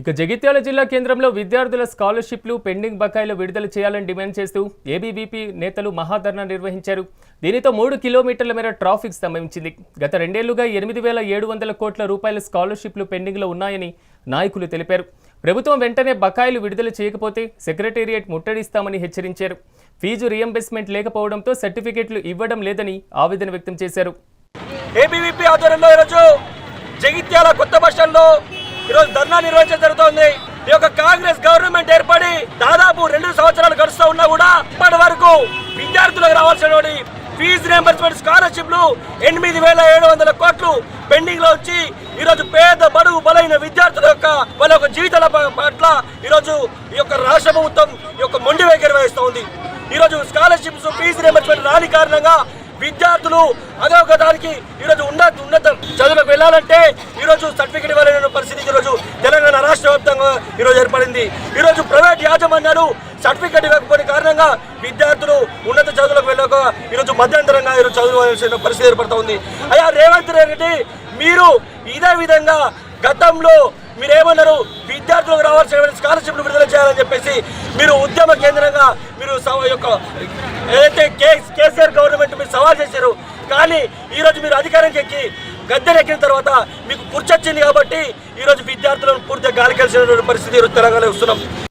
ఇక జగిత్యాల జిల్లా కేంద్రంలో విద్యార్థుల స్కాలర్షిప్లు పెండింగ్ బకాయిలు విడుదల చేయాలని డిమాండ్ చేస్తూ ఏబీవీపీ నేతలు మహాధర్నా నిర్వహించారు. దీనితో మూడు కిలోమీటర్ల మేర ట్రాఫిక్ స్తంభించింది. గత రెండేళ్ళుగా ఎనిమిది వేల ఏడు వందల కోట్ల రూపాయల స్కాలర్షిప్లు పెండింగ్లో ఉన్నాయని నాయకులు తెలిపారు. ప్రభుత్వం వెంటనే బకాయిలు విడుదల చేయకపోతే సెక్రటేరియట్ ముట్టడిస్తామని హెచ్చరించారు. ఫీజు రియంబర్స్మెంట్ లేకపోవడంతో సర్టిఫికెట్లు ఇవ్వడం లేదని ఆవేదన వ్యక్తం చేశారు. ఏబీవీపీ ఆధ్వర్యంలో ఈరోజు జగిత్యాల కొత్త బస్టాండ్లో ధర్నా నిర్వహించడం జరుగుతోంది. ఈ యొక్క కాంగ్రెస్ గవర్నమెంట్ ఏర్పడి దాదాపు రెండు సంవత్సరాలు గడుస్తూ ఉన్నా కూడా ఇప్పటి వరకు విద్యార్థులకు రావాల్సిన ఫీజు రియంబర్స్మెంట్ స్కాలర్షిప్లు ఎనిమిది వేల ఏడు వందల కోట్లు పెండింగ్లో వచ్చి ఈరోజు పేద బడుగు బలైన విద్యార్థుల యొక్క వాళ్ళ యొక్క జీవితాల పట్ల ఈరోజు ఈ యొక్క రాష్ట్ర ప్రభుత్వం ఈ యొక్క మొండి వైఖరి వహిస్తూ ఉంది ఈరోజు స్కాలర్షిప్స్ ఫీజు రియంబర్స్మెంట్ రాని కారణంగా విద్యార్థులు అదొకదానికి ఈరోజు ఉన్నత ఉన్నత చదువులకు వెళ్ళాలంటే ఈరోజు సర్టిఫికెట్ ఇవ్వలేని పరిస్థితి ఈరోజు తెలంగాణ రాష్ట్ర ఈరోజు ఏర్పడింది. ఈరోజు ప్రైవేట్ యాజమాన్యాలు సర్టిఫికేట్ ఇవ్వకపోయిన కారణంగా విద్యార్థులు ఉన్నత చదువులకు వెళ్ళక ఈరోజు మధ్యంతరంగా ఈరోజు చదువుకోవాల్సిన పరిస్థితి ఏర్పడుతూ ఉంది. అయ్యా రేవంత్ రెడ్డి మీరు ఇదే విధంగా గతంలో మీరేమన్నారు? విద్యార్థులకు రావాల్సిన స్కాలర్షిప్లు విడుదల చేయాలని చెప్పేసి మీరు ఉద్యమ కేంద్రంగా మీరు యొక్క ఏదైతే కేసీఆర్ గవర్నమెంట్ మీరు సవాల్ చేశారు. కానీ ఈరోజు మీరు అధికారంకి ఎక్కి గద్దెనెక్కిన తర్వాత మీకు కుర్చొచ్చింది కాబట్టి ఈరోజు విద్యార్థులను పూర్తిగా గాలి కలిసిన పరిస్థితి ఈరోజు తెలంగాణ వస్తున్నాం.